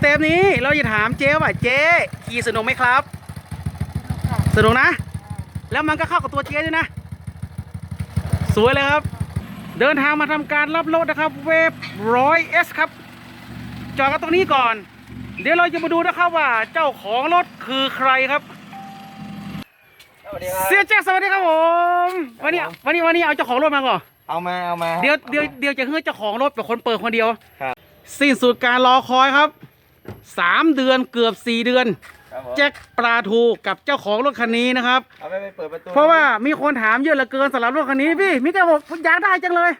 เต็ปนี้เราจะถามเจ๊ว่าเจ๊ขี่สนุกไหมครับ สนุกนะ แล้วมันก็เข้ากับตัวเจ๊ด้วยนะ สวยเลยครับ เดินทางมาทำการรับรถนะครับ เวฟร้อยเอสครับ จอดกันตรงนี้ก่อน เดี๋ยวเราจะมาดูนะครับว่าเจ้าของรถคือใครครับสวัสดีครับเสียแจ็คสวัสดีครับผมวันนี้ครับผมวันนี้วันนี้เอาเจ้าของรถมาก่อนเอามาเอามา เดี๋ยวเดี๋ยวเดี๋ยวจะให้เจ้าของรถเป็นคนเปิดคนเดียวครับสิ้นสุดการรอคอยครับ สามเดือนเกือบสี่เดือน ครับผมแจ็คปลาทูกับเจ้าของรถคันนี้นะครับ เอาไปไปเปิดประตูเพราะว่ามีคนถามเยอะเหลือเกินสำหรับรถคันนี้พี่มิแต่บอกอยากได้จังเลย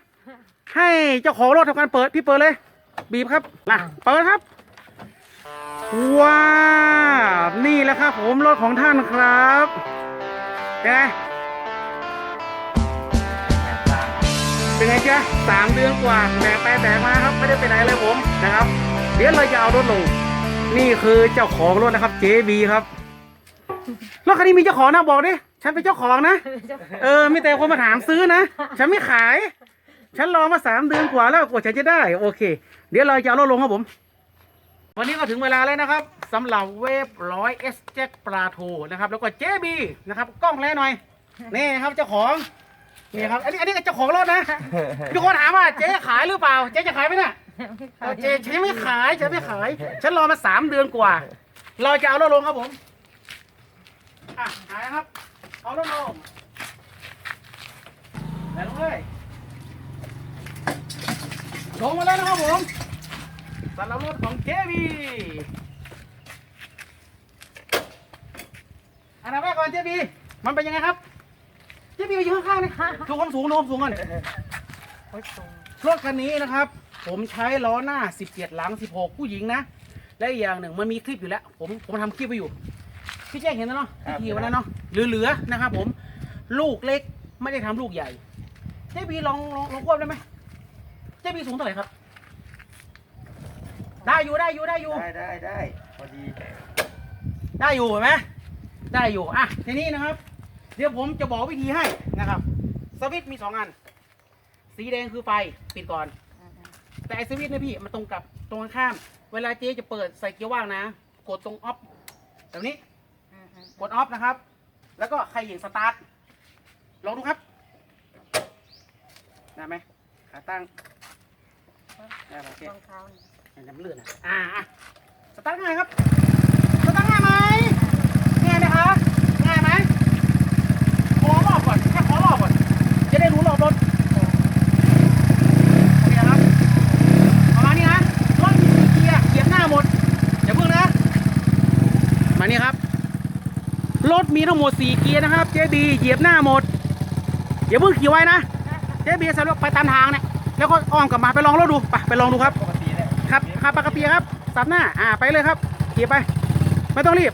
ให้เจ้าของรถทำการเปิดพี่เปิดเลย บีบครับนะเปิดครับว้าวนี่แหละครับผมรถของท่านครับเป็นไงเป็นไงจ๊ะสามเดือนกว่าแบกไปแบกมาครับไม่ได้ไปไหนเลยผมนะครับ เดี๋ยวเราจะเอารถลง นี่คือเจ้าของรถนะครับ JB ครับ รถคันนี้มีเจ้าของนะบอกดิ ฉันเป็นเจ้าของนะ เออมีแต่คนมาถามซื้อนะ ฉันไม่ขาย ฉันรอมาสามเดือนกว่าแล้วกว่าฉันจะได้ โอเค เดี๋ยวเราจะเอารถลงครับผม วันนี้ก็ถึงเวลาแล้วนะครับสำหรับเวฟร้อยเอสแจ็คปลาทูนะครับ แล้วก็เจบีนะครับ กล้องแลหน่อย นี่ครับเจ้าของ นี่ครับ อันนี้อันนี้ก็เจ้าของรถนะทุกคนถามว่าเจ๊ขายหรือเปล่า เจ๊จะขายไหมเนี่ย เอาเจ๊ฉันไม่ขายฉันไม่ขาย ฉันรอมาสามเดือนกว่า เราจะเอารถลงครับผม อะหายครับ เอารถลงไหนลงเลยลงมาแล้วนะครับผมสำหรับรถของเจบีอันดับแรกก่อนเจบีมันเป็นยังไงครับเจบีอยู่ข้างๆนี่ดูความสูงดูความสูงก่อนรถคันนี้นะครับ ผมใช้ล้อหน้า 17 หลัง 16 ผู้หญิงนะ และอีกอย่างหนึ่งมันมีคลิปอยู่แล้ว ผมผมทำคลิปไว้อยู่ พี่แจ้งเห็นแล้วเนาะพี่ขี่วันนั้นเนาะเหลือๆนะครับ ผม ลูกเล็กไม่ได้ทำลูกใหญ่เจบีลองลองลองควบได้ไหมเจบีสูงเท่าไหร่ครับ ได้อยู่ได้อยู่ได้อยู่ ได้ได้ได้พอดีได้อยู่เห็นไหมได้อยู่อะทีนี้นะครับ เดี๋ยวผมจะบอกวิธีให้นะครับ สวิตช์มีสองอัน สีแดงคือไฟปิดก่อน แต่ไอสวิตช์เนี่ยพี่มันตรงกับตรงข้าม เวลาเจ๊จะเปิดใส่เกียร์ว่างนะ กดตรงออฟแบบนี้กดออฟนะครับ แล้วก็ใครเหยียงสตาร์ท ลองดูครับ ได้ไหมขาตั้ง ได้โอเครองเท้าให้น้ำเลือดนะอ่าอะสตาร์ทง่ายครับ สตาร์ทง่ายไหมง่ายไหมคะง่ายไหมขอรอบก่อน แค่ขอรอบก่อน จะได้รู้รอบรถ โอเคครับ ประมาณนี้นะ รถมีสี่เกียร์เหยียบหน้าหมด อย่าเพิ่งนะ มานี่ครับ รถมีทั้งหมดสี่เกียร์นะครับ เจบีเหยียบหน้าหมดอย่าเพิ่งขี่ไว้นะ เจบีสรับไปตามทางเนี่ยแล้วก็อ้อมกลับมาไปลองรถดูไปไปลองดูครับปกติเนี่ยครับขับปากกระเปียครับสับหน้าอ่าไปเลยครับขี่ไปไม่ต้องรีบ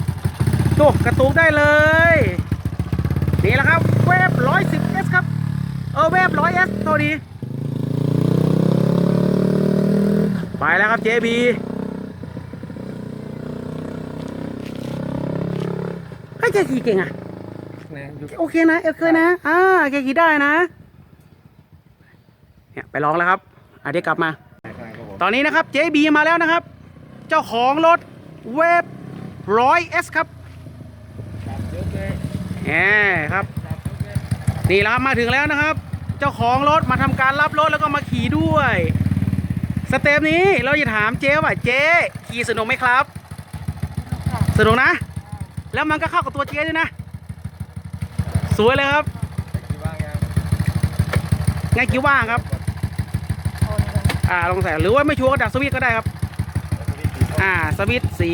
ตูกระตุกได้เลยนี่แหละครับเวฟร้อยสิบเอสครับเออเวฟร้อยเอสตัวดีไปแล้วครับเฮ้ย แกขี่เก่งอะ นะอยู่โอเคนะโอเคนะ อ่าแกขี่ได้นะ เนี่ยไปลองแล้วครับอะเดี๋ยวกลับมาข้างๆครับผมตอนนี้นะครับ JB มาแล้วนะครับ เจ้าของรถเวฟร้อยเอสครับจับยกเลยแหมครับจับยกเลยนี่แล้วครับมาถึงแล้วนะครับ เจ้าของรถมาทำการรับรถแล้วก็มาขี่ด้วย สเต็ปนี้เราจะถามเจ๊ว่าเจ๊ขี่สนุกไหมครับ สนุกนะ แล้วมันก็เข้ากับตัวเจ๊ด้วยนะ สวยเลยครับไงกี่ว่างครับ อ่าลองใส่หรือว่าไม่ชัวร์ก็ดับสวิตก็ได้ครับ อ่าสวิตสี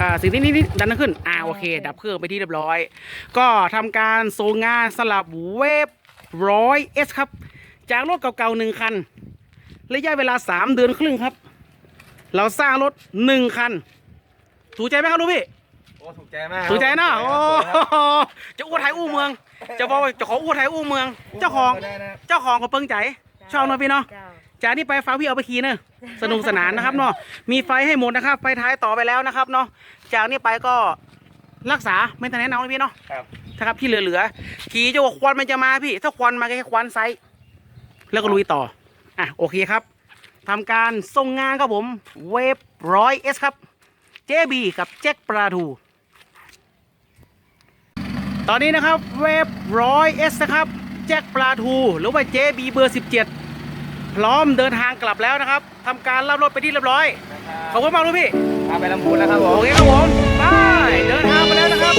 อ่าสีนี้นี่ดันขึ้น อ่าโอเค ดับเครื่องไปที่เรียบร้อย ก็ทำการส่งงานสลับเวฟร้อยเอสครับ จากรถเก่าๆหนึ่งคันระยะเวลาสามเดือนครึ่งครับ เราสร้างรถหนึ่งคัน ถูกใจไหมครับลูกพี่ ถูกใจมากถูกใจนะคโอ้รับโหจะอู้ไทยอู้เมือง จะบอกว่าเจะของอู้ไทยอู้เมือง เจ้าของได้นะเจ้าของก็เปิงใจชอบเนอะพี่เนาะเจ้าจากนี้ไปฟ้าพี่เอาไปขี่เนอะสนุกสนานนะครับเนาะมีไฟให้หมดนะครับไฟท้ายต่อไปแล้วนะครับเนาะจากนี้ไปก็รักษาไม่ต้องแนะนำนะพี่เนาะครับนะครับที่เหลือๆขี่จะว่าควันมันจะมาพี่ ถ้าควันมาก็แค่ควันไซส์แล้วก็ลุยต่ออะโอเคครับทำการส่งงานครับผมเวฟร้อยเอสครับ JB กับแจ็คปลาทู ตอนนี้นะครับเวฟร้อยเอสนะครับ แจ็คปลาทู หรือว่า JB เบอร์ 17 พร้อมเดินทางกลับแล้วนะครับทำการรับรถไปที่เรียบร้อย ขอบคุณมากลูกพี่พาไปลำพูนแล้วครับผโอมเคครับผม ไป เดินทางไปแล้วนะครับ